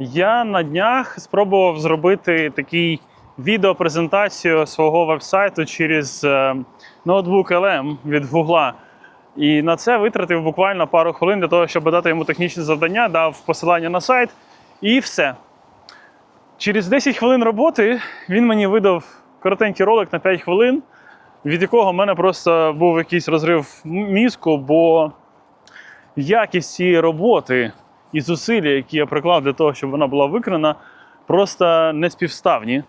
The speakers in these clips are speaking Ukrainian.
Я на днях спробував зробити такий відеопрезентацію свого вебсайту через е, ноутбук LM від Гугла. І на це витратив буквально пару хвилин для того, щоб дати йому технічне завдання, дав посилання на сайт і все. Через 10 хвилин роботи він мені видав коротенький ролик на 5 хвилин, від якого в мене просто був якийсь розрив мізку, бо якість цієї роботи і зусилля, які я приклав для того, щоб вона була викрана, просто не співставні.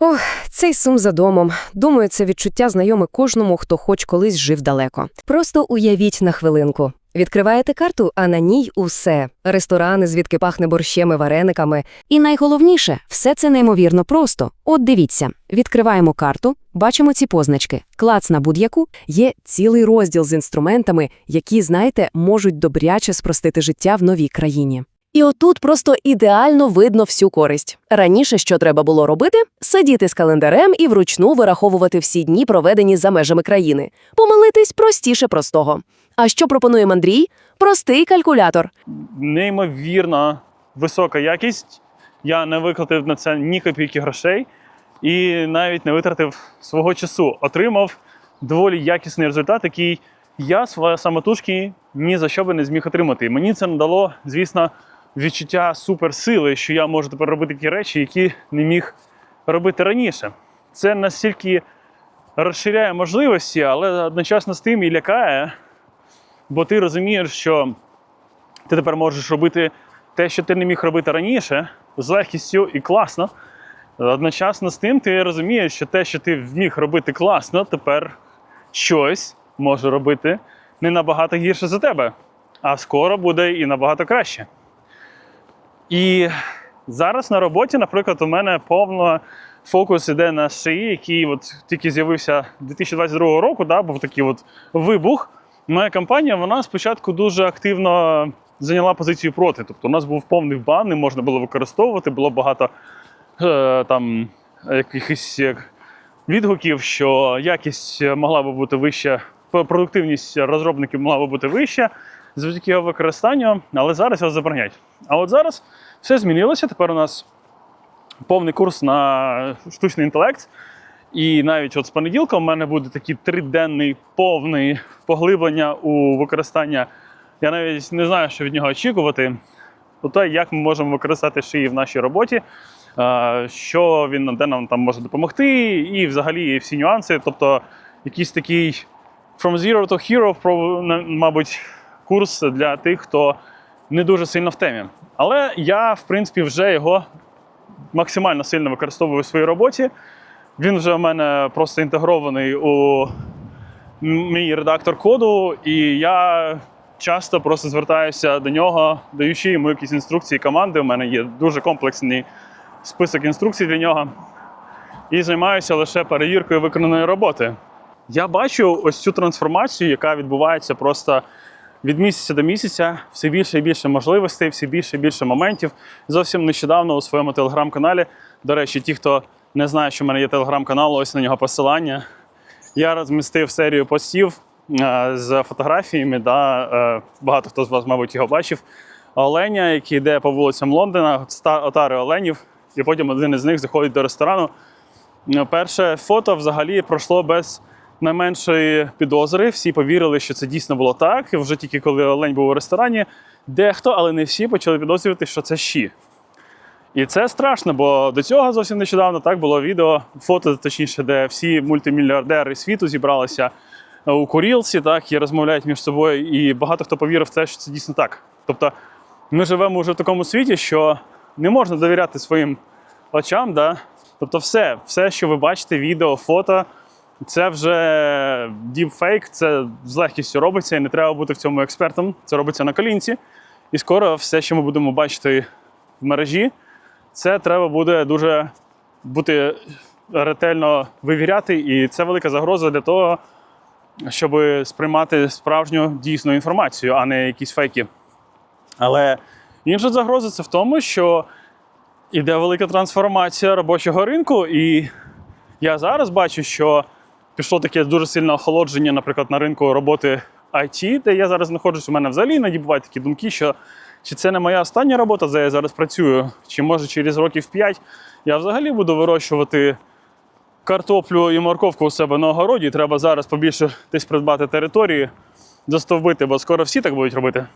Ох, цей сум за домом. Думаю, це відчуття знайоме кожному, хто хоч колись жив далеко. Просто уявіть на хвилинку. Відкриваєте карту, а на ній усе: ресторани, звідки пахне борщем і варениками. І найголовніше, все це неймовірно просто. От дивіться, відкриваємо карту, бачимо ці позначки. Клац на будь-яку. Є цілий розділ з інструментами, які, знаєте, можуть добряче спростити життя в новій країні. І отут просто ідеально видно всю користь. Раніше що треба було робити? Сидіти з календарем і вручну вираховувати всі дні, проведені за межами країни. Помилитись простіше простого. А що пропонує Андрій? Простий калькулятор. Неймовірно висока якість. Я не виклатив на це ні копійки грошей і навіть не витратив свого часу. Отримав доволі якісний результат, який я самотужки ні за що би не зміг отримати. Мені це надало, звісно, відчуття суперсили, що я можу тепер робити такі речі, які не міг робити раніше. Це настільки розширяє можливості, але одночасно з тим і лякає, бо ти розумієш, що ти тепер можеш робити те, що ти не міг робити раніше, з легкістю і класно. Одночасно з тим ти розумієш, що те, що ти вміг робити класно, тепер щось може робити не набагато гірше за тебе, а скоро буде і набагато краще. І зараз на роботі, наприклад, у мене повно фокус іде на шиї, який от тільки з'явився 2022 року, да, був такий от вибух. Моя компанія вона спочатку дуже активно зайняла позицію проти. Тобто у нас був повний бан, не можна було використовувати, було багато е, там якихось е, відгуків, що якість могла би бути вища, продуктивність розробників могла би бути вища завдяки його використанню, але зараз його заборонять. А от зараз все змінилося. Тепер у нас повний курс на штучний інтелект. І навіть от з понеділка у мене буде такий триденний повний поглиблення у використання. Я навіть не знаю, що від нього очікувати. Про те, як ми можемо використати шиї в нашій роботі, е, що він де нам там може допомогти, і взагалі всі нюанси. Тобто, якийсь такий From Zero to Hero, мабуть, курс для тих, хто не дуже сильно в темі. Але я, в принципі, вже його максимально сильно використовую у своїй роботі. Він вже в мене просто інтегрований у мій редактор коду, і я часто просто звертаюся до нього, даючи йому якісь інструкції команди. У мене є дуже комплексний список інструкцій для нього. І займаюся лише перевіркою виконаної роботи. Я бачу ось цю трансформацію, яка відбувається просто від місяця до місяця, все більше і більше можливостей, все більше і більше моментів. Зовсім нещодавно у своєму телеграм-каналі. До речі, ті, хто не знає, що в мене є телеграм-канал, ось на нього посилання. Я розмістив серію постів е, з фотографіями. Да, е, багато хто з вас, мабуть, його бачив. Оленя, який йде по вулицям Лондона, отари оленів, і потім один із них заходить до ресторану. Е, Перше фото взагалі пройшло без найменшої підозри. Всі повірили, що це дійсно було так. І вже тільки коли Олень був у ресторані, дехто, але не всі, почали підозрювати, що це щі. І це страшно, бо до цього зовсім нещодавно так було відео, фото, точніше, де всі мультимільярдери світу зібралися е, у курілці, так, і розмовляють між собою. І багато хто повірив в те, що це дійсно так. Тобто ми живемо вже в такому світі, що не можна довіряти своїм очам. Да? Тобто, все, все, що ви бачите, відео, фото, це вже діпфейк, це з легкістю робиться, і не треба бути в цьому експертом. Це робиться на колінці. І скоро все, що ми будемо бачити в мережі, це треба буде дуже бути ретельно вивіряти, і це велика загроза для того, щоб сприймати справжню дійсну інформацію, а не якісь фейки. Але інша загроза це в тому, що іде велика трансформація робочого ринку, і я зараз бачу, що пішло таке дуже сильне охолодження, наприклад, на ринку роботи IT, де я зараз знаходжусь. У мене взагалі іноді бувають такі думки, що чи це не моя остання робота, де я зараз працюю, чи може через років 5 я взагалі буду вирощувати картоплю і морковку у себе на огороді. Треба зараз побільше десь придбати території, застовбити, бо скоро всі так будуть робити.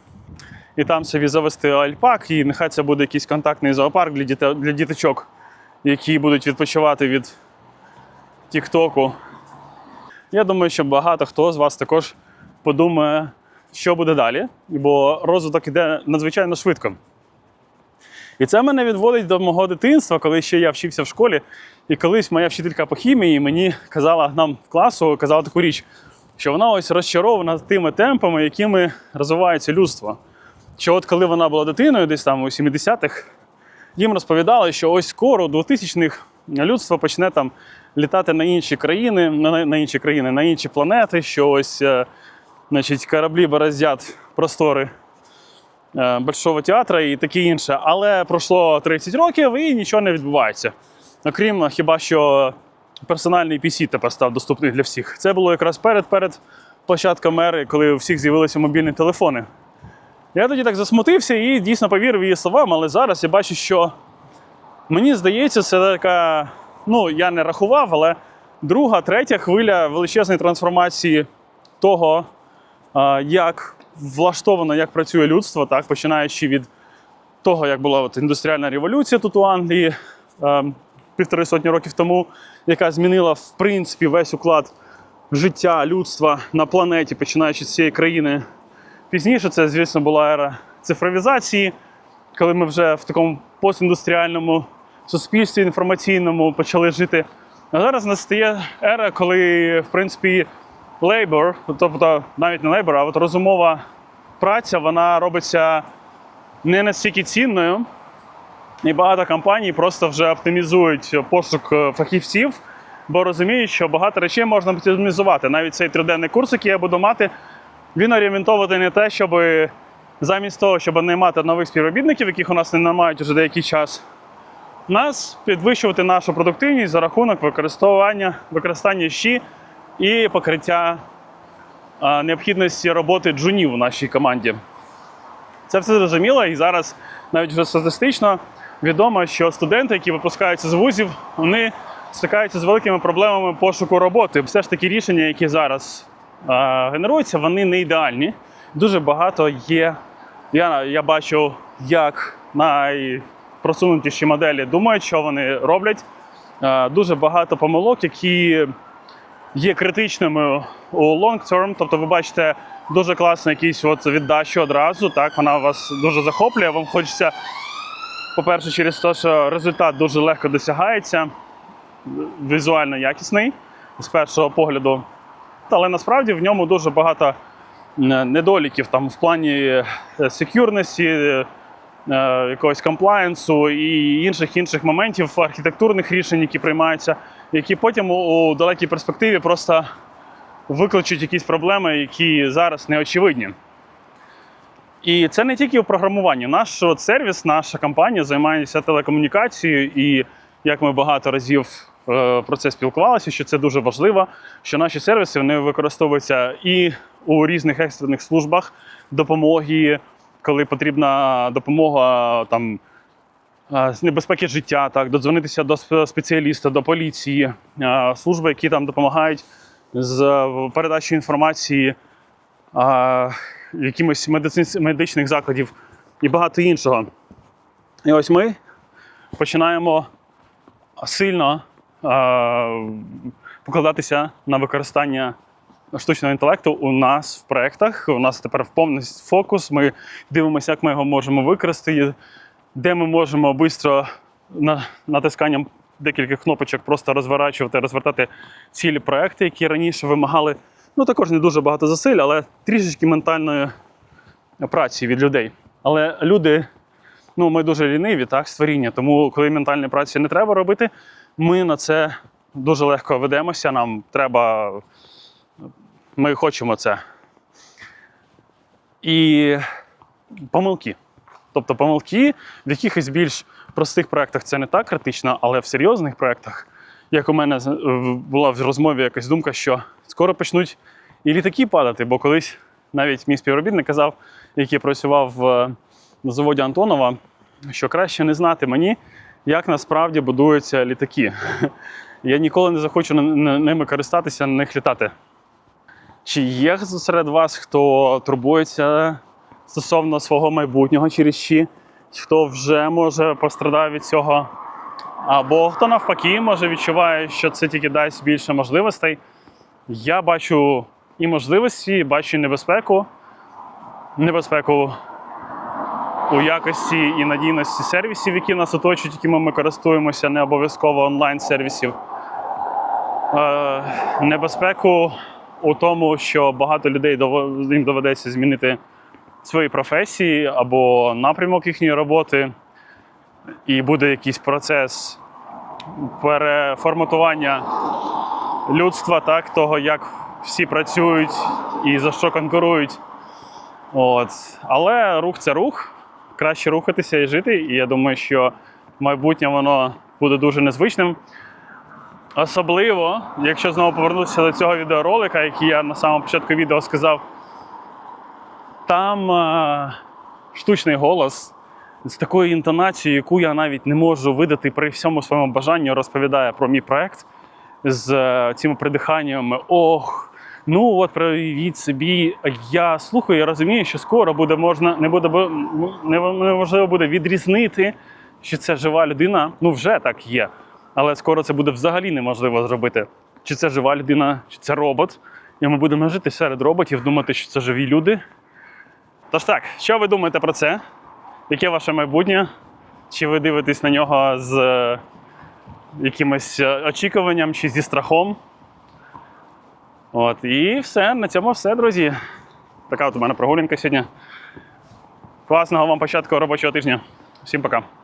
І там собі завести альпак, і нехай це буде якийсь контактний зоопарк для діточок, які будуть відпочивати від Тіктоку. Я думаю, що багато хто з вас також подумає, що буде далі, бо розвиток іде надзвичайно швидко. І це мене відводить до мого дитинства, коли ще я вчився в школі. І колись моя вчителька по хімії мені казала нам в класу, казала таку річ, що вона ось розчарована тими темпами, якими розвивається людство. Що от коли вона була дитиною, десь там у 70-х, їм розповідали, що ось скоро, у 2000-х, людство почне там літати на інші країни, на, на інші країни, на інші планети, що ось е, значить, кораблі бороздять простори е, Большого театру і таке інше. Але пройшло 30 років і нічого не відбувається. Окрім хіба що персональний PC тепер став доступний для всіх. Це було якраз перед, перед початком ери, коли у всіх з'явилися мобільні телефони. Я тоді так засмутився і дійсно повірив її словам, але зараз я бачу, що мені здається, це така, ну я не рахував, але друга, третя хвиля величезної трансформації того, як влаштовано, як працює людство, так, починаючи від того, як була от індустріальна революція тут у Англії півтори сотні років тому, яка змінила в принципі весь уклад життя людства на планеті, починаючи з цієї країни. Пізніше це, звісно, була ера цифровізації, коли ми вже в такому постіндустріальному суспільстві інформаційному почали жити. А зараз настає ера, коли, в принципі, labor, тобто навіть не labor, а от розумова праця, вона робиться не настільки цінною. І багато компаній просто вже оптимізують пошук е, фахівців, бо розуміють, що багато речей можна оптимізувати. Навіть цей триденний курс, який я буду мати, він орієнтований на те, щоб замість того, щоб наймати нових співробітників, яких у нас не наймають вже деякий час, нас підвищувати нашу продуктивність за рахунок використання, використання щі і покриття необхідності роботи джунів у нашій команді. Це все зрозуміло, і зараз навіть вже статистично відомо, що студенти, які випускаються з вузів, вони стикаються з великими проблемами пошуку роботи. Все ж таки рішення, які зараз генеруються, вони не ідеальні. Дуже багато є. Я, я бачу, як найпросунутіші моделі думають, що вони роблять. Е, дуже багато помилок, які є критичними у long term. Тобто, ви бачите дуже класно якісь от віддачу одразу. Так, вона вас дуже захоплює. Вам хочеться, по-перше, через те, що результат дуже легко досягається, візуально якісний з першого погляду. Але насправді в ньому дуже багато е, недоліків там в плані е, секюрності, якогось комплаєнсу і інших інших моментів, архітектурних рішень, які приймаються, які потім у, у далекій перспективі просто викличуть якісь проблеми, які зараз не очевидні. І це не тільки у програмуванні. Наш от сервіс, наша компанія займається телекомунікацією, і як ми багато разів е, про це спілкувалися, що це дуже важливо, що наші сервіси вони використовуються і у різних екстрених службах допомоги, коли потрібна допомога там. з небезпеки життя, так, додзвонитися до спеціаліста, до поліції, служби, які там допомагають з е, передачі інформації якимось медичних закладів і багато іншого. І ось ми починаємо сильно покладатися на використання штучного інтелекту у нас в проєктах. У нас тепер повний фокус. Ми дивимося, як ми його можемо використати, де ми можемо швидко натисканням декілька кнопочок просто розворачувати, розвертати цілі проекти, які раніше вимагали ну також не дуже багато зусиль, але трішечки ментальної праці від людей. Але люди, ну ми дуже ліниві, так, створіння. Тому, коли ментальної праці не треба робити, ми на це дуже легко ведемося. Нам треба, ми хочемо це. І помилки. Тобто помилки в якихось більш простих проєктах це не так критично, але в серйозних проєктах, як у мене була в розмові якась думка, що скоро почнуть і літаки падати, бо колись навіть мій співробітник казав, який працював на заводі Антонова, що краще не знати мені, як насправді будуються літаки. Я ніколи не захочу ними користатися, на них літати. Чи є серед вас, хто турбується стосовно свого майбутнього через щі, хто вже може пострадав від цього? Або хто навпаки, може відчуває, що це тільки дасть більше можливостей. Я бачу і можливості, і бачу і небезпеку. Небезпеку у якості і надійності сервісів, які нас оточують, якими ми користуємося, не обов'язково онлайн-сервісів. Е, небезпеку у тому, що багато людей їм доведеться змінити свої професії або напрямок їхньої роботи, і буде якийсь процес переформатування людства, так, того, як всі працюють і за що конкурують. От. Але рух це рух. Краще рухатися і жити. І я думаю, що майбутнє воно буде дуже незвичним. Особливо, якщо знову повернутися до цього відеоролика, який я на самому початку відео сказав, там е, штучний голос з такою інтонацією, яку я навіть не можу видати при всьому своєму бажанню, розповідає про мій проект з е, цими придиханнями. Ох, ну от привіть собі. Я слухаю, я розумію, що скоро буде можна, не буде неможливо буде відрізнити, що це жива людина. Ну вже так є. Але скоро це буде взагалі неможливо зробити. Чи це жива людина, чи це робот. І ми будемо жити серед роботів, думати, що це живі люди. Тож так, що ви думаєте про це? Яке ваше майбутнє? Чи ви дивитесь на нього з е, якимось е, очікуванням чи зі страхом? От, і все, на цьому все, друзі. Така от у мене прогулянка сьогодні. Класного вам початку робочого тижня. Всім пока.